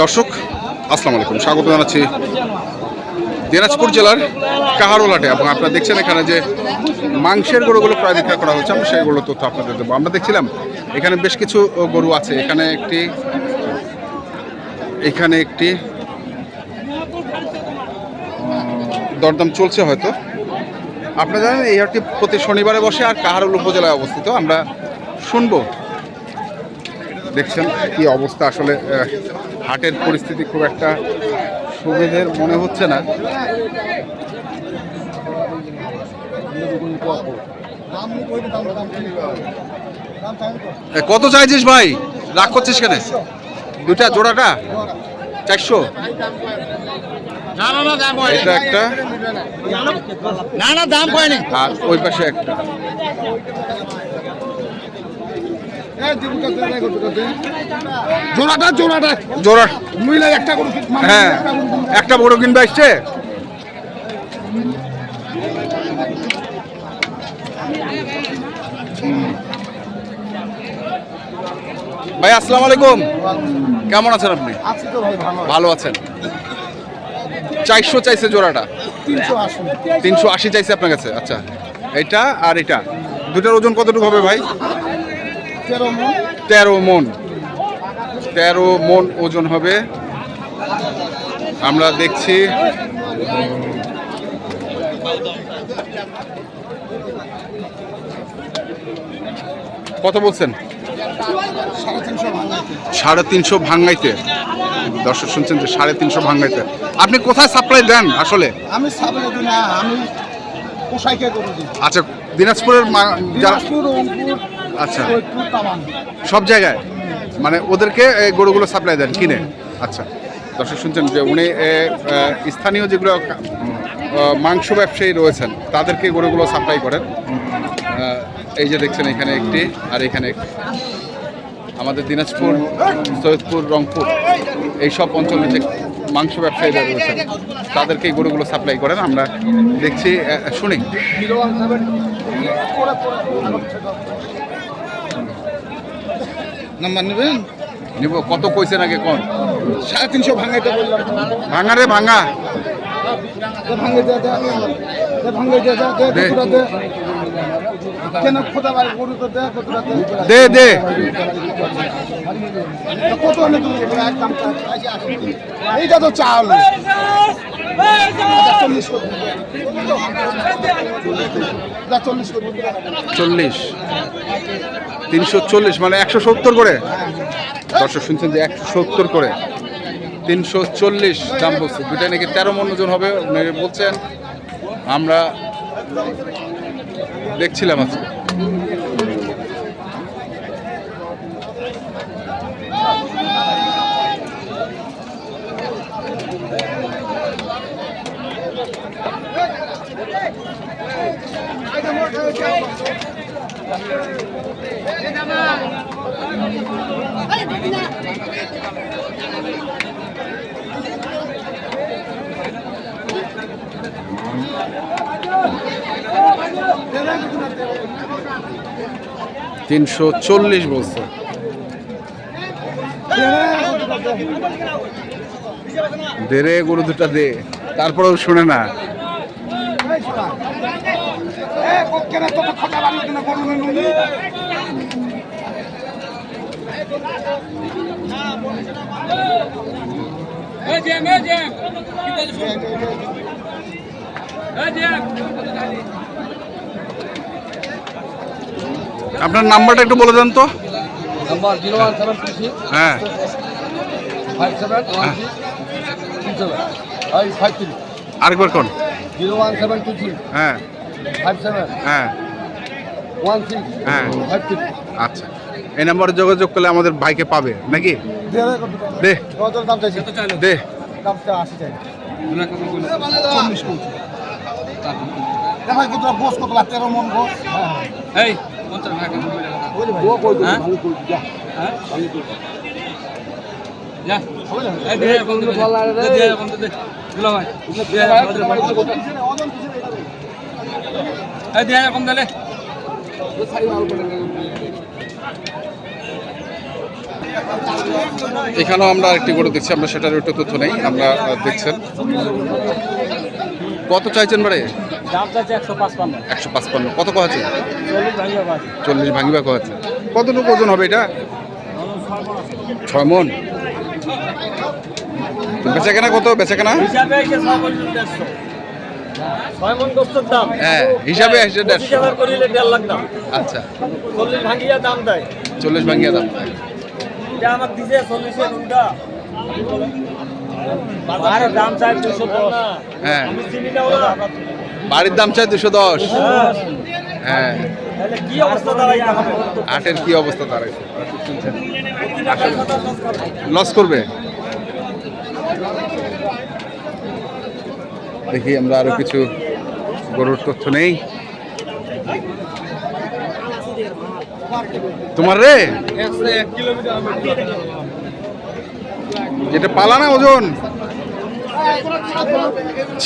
দর্শক, আসসালামু আলাইকুম। স্বাগত জানাচ্ছি দিনাজপুর জেলার কাহারোলাটে এবং আপনারা দেখছেন এখানে যে মাংসের গরুগুলো প্রায় বিক্রয় করা হচ্ছে, আমরা সেইগুলো তথ্য আপনাদের দেবো। আমরা দেখছিলাম এখানে বেশ কিছু গরু আছে। এখানে একটি এখানে একটি দরদাম চলছে হয়তো। আপনারা জানেন এই হাটটি প্রতি শনিবারে বসে আর কাহারোল উপজেলায় অবস্থিত। আমরা শুনব দেখছেন কি অবস্থা আসলে হাটের পরিস্থিতি খুব একটা সুবিধের মনে হচ্ছে না। কত চাইছিস ভাই? রাগ করছিস কেন? দুটা জোড়াটা? চারশো? এটা একটা। না না দাম আর ওই পাশে একটা। জোড়াটা জোড়াটা। জোড়া। মিলে একটা করে হ্যাঁ একটা বড় কিনবে আসছে? ভাই আসসালামু আলাইকুম। কেমন আছেন আপনি? ভালো। আছেন। চারশো চাইছে জোড়াটা। তিনশো আশি। চাইছে আপনার কাছে। আচ্ছা এটা আর এটা। দুটার ওজন কতটুকু হবে ভাই? তেরো মন। তেরো মন। ওজন হবে। আমরা দেখছি কত বলছেন? সাড়ে তিনশো ভাঙ্গাইতে। দর্শক শুনছেন যে সাড়ে তিনশো ভাঙ্গাইতে। আপনি কোথায় সাপ্লাই দেন আসলে? আমি দিই না আচ্ছা দিনাজপুরের দিনাজপুর রংপুর। আচ্ছা। সব জায়গায়? মানে ওদেরকে গরুগুলো সাপ্লাই দেন কিনে? আচ্ছা। দর্শক শুনছেন যে উনি স্থানীয় যেগুলো মাংস ব্যবসায়ী রয়েছেন তাদেরকে গরুগুলো সাপ্লাই করেন। এই যে দেখছেন এখানে একটি আর এখানে আমাদের দিনাজপুর সৈয়দপুর রংপুর এই সব অঞ্চলে যে মাংস ব্যবসায়ীরা রয়েছেন তাদেরকে এই গরুগুলো সাপ্লাই করেন। আমরা দেখছি শুনি। নাম্বার নেবেন? নিব কত কইছেন আগে কোন? সাড়ে তিনশো ভাঙাইতে বললাম। ভাঙা রে ভাঙা। ভাঙে দে দে দে ভাঙে দে দে দে দে। দে কেন খোদা ভাই গরু তো দে কতটা দে দে দে। তা কত হলে তুমি? একদম এইটা তো চাল চল্লিশ চল্লিশ। তিনশো চল্লিশ মানে একশো সত্তর করে। দর্শক শুনছেন যে একশো সত্তর করে। তিনশো চল্লিশ দাম বলছে। দুটাই নাকি তেরো মন ওজন হবে বলছেন। আমরা দেখছিলাম আজকে। তিনশো চল্লিশ বলছে। দে রে গরু দুটা দে। তারপরেও শুনে না। আপনার নাম্বারটা একটু বলে দেন তো। Number zero one seven two six. হ্যাঁ। Five seven one six two seven. Five five three. আরেকবার কোন? Zero one seven two six হ্যাঁ। হ্যাঁ। হ্যাঁ। আচ্ছা। এই নাম্বারে যোগাযোগ করলে আমাদের ভাইকে পাবে নাকি? দে দে দামটা এখানেও আমরা একটি গরু দেখছি আমরা সেটার একটু তথ্য নেই আমরা দেখছেন। কত চাইছেন বারে একশো পাঁচপান্ন। কত আছে বাজে চল্লিশ ভাঙিবা আছে কতটুকু ওজন হবে এটা? ছয় মন। বেচা কেনা কত? বেচা কেনা? দাম। হ্যাঁ হিসাবে করিলে লাখ দাম। আচ্ছা। চল্লিশ দাম দেয়। চল্লিশ দাম। এটা আমার দিছে চল্লিশের উল্টা বাজারে দাম চাই দুশো দশ। হ্যাঁ। বাড়ির দাম চাই দুশো দশ। হ্যাঁ। আটের কি অবস্থা দাঁড়াইছে? লস করবে? দেখি আমরা আরও কিছু গরুর তথ্য নেই। তোমার রে? যেটা পালা না ওজন?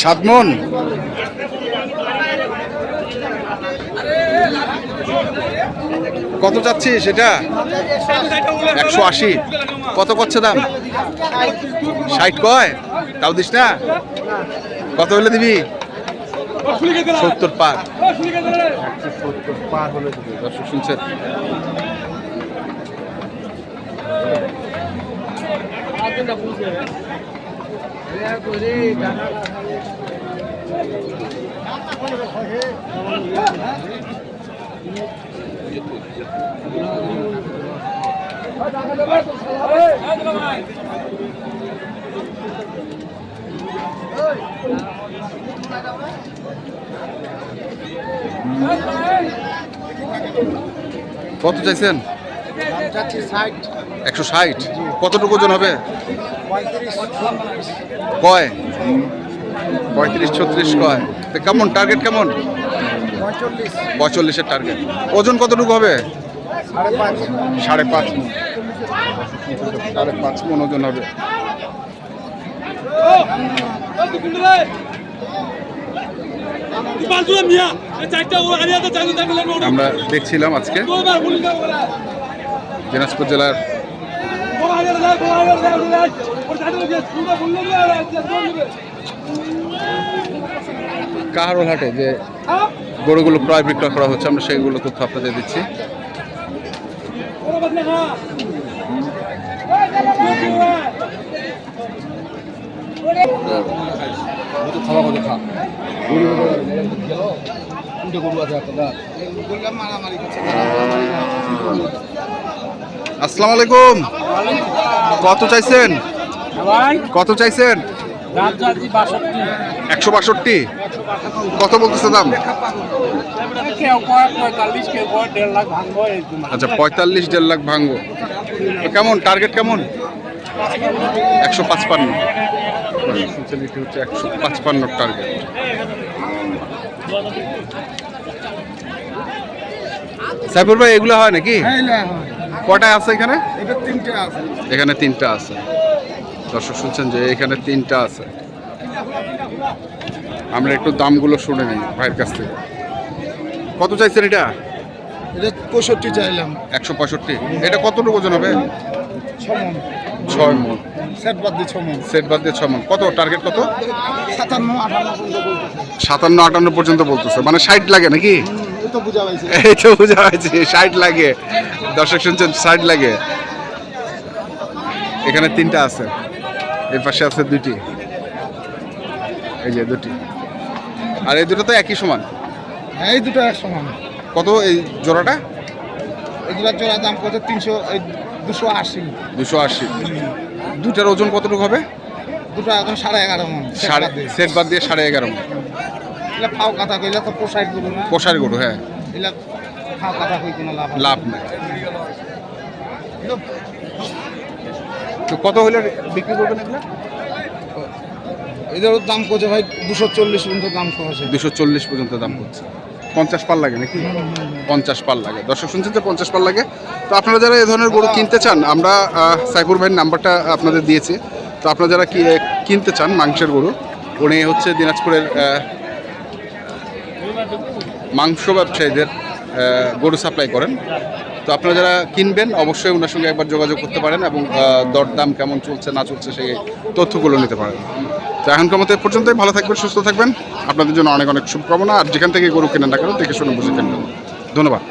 সাতমন। কত চাচ্ছিস সেটা একশো আশি। কত করছে দাম? ষাট কয়? তাও দিস না? কত হলে দিবি সত্তর পার সত্তর পার হলে দিবি দর্শক শুনছেন কত চাইছেন? একশো ষাট। কতটুকু ওজন হবে? কয়? পঁয়ত্রিশ, ছত্রিশ কয়? কেমন? টার্গেট কেমন? পঁয়তাল্লিশের টার্গেট ওজন কতটুকু হবে? সাড়ে পাঁচ সাড়ে পাঁচ মন ওজন হবে। আমরা দেখছিলাম আজকে দিনাজপুর জেলার কাহারোল হাটে যে গরুগুলো ক্রয় বিক্রয় করা হচ্ছে, আমরা সেইগুলো তথ্য আপনাদের দিচ্ছি। খাওয়া কথা খা তিনটে গরু আছে আসসালামু আলাইকুম কত চাইছেন? কত চাইছেন একশো বাষট্টি? কত বলতেছে দাম? আচ্ছা পঁয়তাল্লিশ দেড় লাখ ভাঙবো। কেমন? টার্গেট কেমন? একশো পাঁচপান্ন। হচ্ছে একশো পাঁচপান্ন টার্গেট সাইফুর ভাই এগুলো হয় নাকি? কটায় আছে এখানে? তিনটে আছে। এখানে তিনটা আছে। দর্শক শুনছেন যে এখানে তিনটা আছে। আমরা একটু দামগুলো শুনে নিই ভাইয়ের কাছ থেকে। কত চাইছেন এটা? এটা পঁয়ষট্টি চাইলাম। একশো পঁয়ষট্টি। এটা কতটুকু ওজন হবে? ছয় মন। সেট বাদ দিয়ে ছমন সেট বাদ দিয়ে ছয় মন। কত? টার্গেট কত? সাতান্ন আটান্ন পর্যন্ত বলতেছে। মানে ষাট লাগে নাকি? এই তো বুঝা হয়েছে ষাট লাগে। দর্শক শুনছেন ষাট লাগে। এখানে তিনটা আছে। এই পাশে আছে দুটি এই যে দুটি। আর এই দুটো তো একই সমান। হ্যাঁ এই দুটো এক সমান। কত এই জোড়াটা? এই দুটার জোড়া দাম কত? তিনশো এই দুশো আশি। দুশো আশি। দুটার ওজন কতটুকু হবে? দুটো এখন সাড়ে এগারো মন সাড়ে সেট বাদ দিয়ে সাড়ে এগারো এগুলা ফাও কাটা কইলা তো পোষাই গরু না। কষার গরু হ্যাঁ। এগুলা ফাও কাটা কই কোনো লাভ লাভ নাই। তো কত হলে বিক্রি করবেন এগুলো? এদের দাম করছে ভাই দুশো চল্লিশ পর্যন্ত দাম করেছে দুশো চল্লিশ পর্যন্ত দাম করছে পঞ্চাশ পাল লাগে নাকি? পঞ্চাশ পাল লাগে। দর্শক শুনছেন যে পঞ্চাশ পাল লাগে? তো আপনারা যারা এই ধরনের গরু কিনতে চান, আমরা সাইফুর ভাইয়ের নাম্বারটা আপনাদের দিয়েছি। তো আপনারা যারা কিনতে চান মাংসের গরু, উনি হচ্ছে দিনাজপুরের মাংস ব্যবসায়ীদের গরু সাপ্লাই করেন। তো আপনারা যারা কিনবেন, অবশ্যই ওনার সঙ্গে একবার যোগাযোগ করতে পারেন এবং দরদাম কেমন চলছে না চলছে সেই তথ্যগুলো নিতে পারেন। তো এখনকার মতো পর্যন্তই। ভালো থাকবেন, সুস্থ থাকবেন। আপনাদের জন্য অনেক অনেক শুভকামনা। আর যেখান থেকে গরু কেনেন না কেন, দেখে শুনে বুঝে কেন ধন্যবাদ।